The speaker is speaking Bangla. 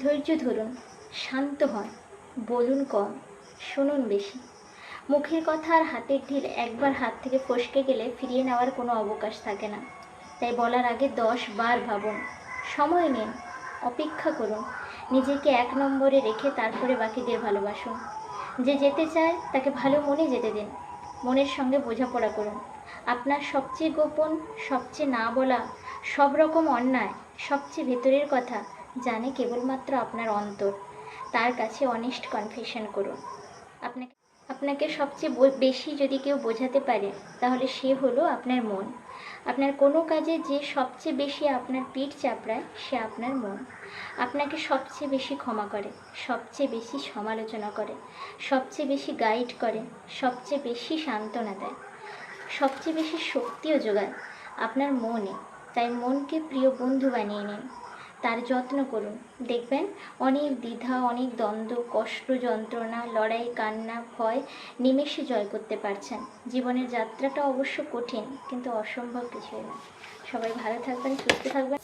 ধৈর্য ধরুন, শান্ত হন, বলুন কম, শুনুন বেশি। মুখের কথা আর হাতের ঢিল একবার হাত থেকে ফসকে গেলে ফিরিয়ে নেওয়ার কোনো অবকাশ থাকে না। তাই বলার আগে দশ বার ভাবুন, সময় নিন, অপেক্ষা করুন, নিজেকে এক নম্বরে রেখে তারপরে বাকিদের ভালোবাসুন। যে যেতে চায় তাকে ভালো মনে যেতে দিন, মনের সঙ্গে বোঝাপড়া করুন। আপনার সবচেয়ে গোপন, সবচেয়ে না বলা সব রকম অন্যায়, সবচেয়ে ভেতরের কথা জানে কেবলমাত্র আপনার অন্তর। তার কাছে অনেস্ট কনফেশন করুন। আপনাকে আপনাকে সবচেয়ে বেশি যদি কেউ বোঝাতে পারে, তাহলে সে হলো আপনার মন। আপনার কোনো কাজে যে সবচেয়ে বেশি আপনার পিঠ চাপড়ায়, সে আপনার মন। আপনাকে সবচেয়ে বেশি ক্ষমা করে, সবচেয়ে বেশি সমালোচনা করে, সবচেয়ে বেশি গাইড করে, সবচেয়ে বেশি সান্ত্বনা দেয়। সবচেয়ে বেশি শক্তিও যোগায় আপনার মনে। তাই মনকে প্রিয় বন্ধু বানিয়ে নিন। তার যত্ন করুন। দেখবেন, অনেক দ্বিধা, অনেক দ্বন্দ্ব, কষ্ট, যন্ত্রণা, লড়াই, কান্না, ভয় নিমেষে জয় করতে পারছেন। জীবনের যাত্রাটা অবশ্য কঠিন, কিন্তু অসম্ভব কিছুই না সবাই ভালো থাকবেন, সুস্থ থাকবেন।